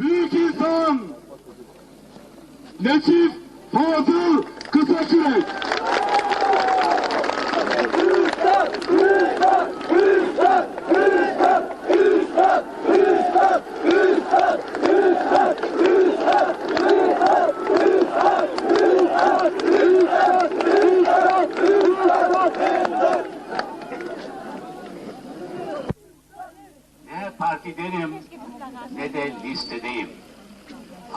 büyük insan Necip Fazıl Kısakürek. Ne partidenim ne de listedeyim.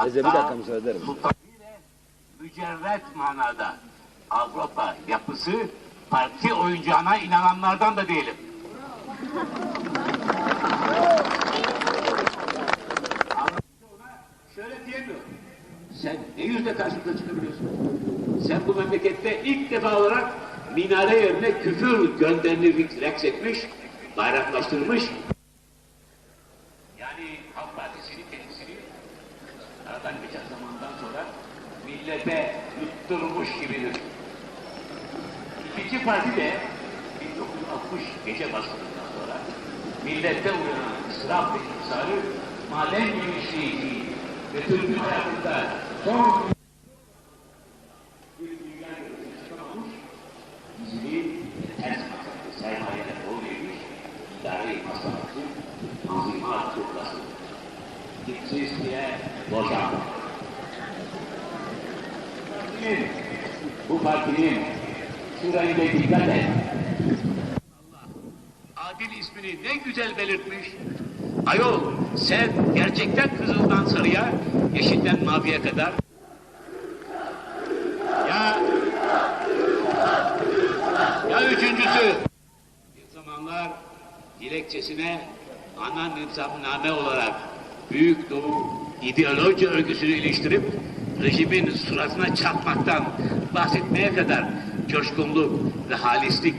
Bize bir dakika müsaade eder misin? sultanıyla mücerret manada Avrupa yapısı parti oyuncağına inananlardan da değilim. Şöyle diyemiyorum. Sen ne yüzle karşımıza çıkabiliyorsun? Sen bu memlekette ilk defa olarak minare yerine küfür gönderini reks etmiş, bayraklaştırmış. Aradan geçen zamandan sonra millete yutturmuş gibidir. İkinci parti de 1960 gece baskınından sonra millette uyanan ısraf ve imsarı maden genişliği ve Türk'ün hayatında son Gitsiz diye boşandı. Partinin, bu partinin şurayı da dikkat et. Adil ismini ne güzel belirtmiş. Ayol sen gerçekten kızıldan sarıya, yeşilden maviye kadar ya ya üçüncüsü bir zamanlar dilekçesine ana nizamname olarak Büyük Doğu ideoloji örgüsünü iliştirip rejimin suratına çarpmaktan bahsetmeye kadar coşkunluk ve halislik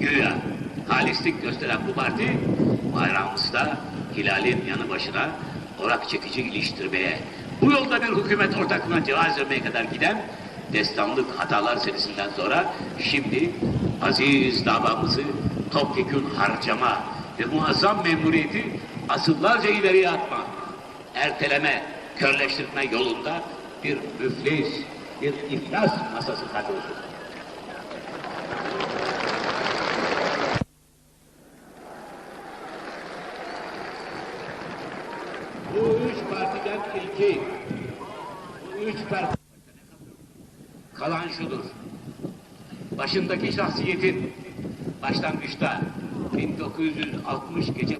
güya halislik gösteren bu parti bayrağımızda hilalin yanı başına orak çekici iliştirmeye bu yolda bir hükümet ortaklığına cevaz vermeye kadar giden destanlık hatalar serisinden sonra şimdi aziz davamızı topyekun harcama ve muazzam memuriyeti asıllarca ileriye atma, erteleme, körleştirme yolunda bir müflis, bir iflas masası kadrosu. Bu üç partiden ilki, bu üç parti kalan şudur. Başındaki şahsiyetin başlangıçta 1960 gece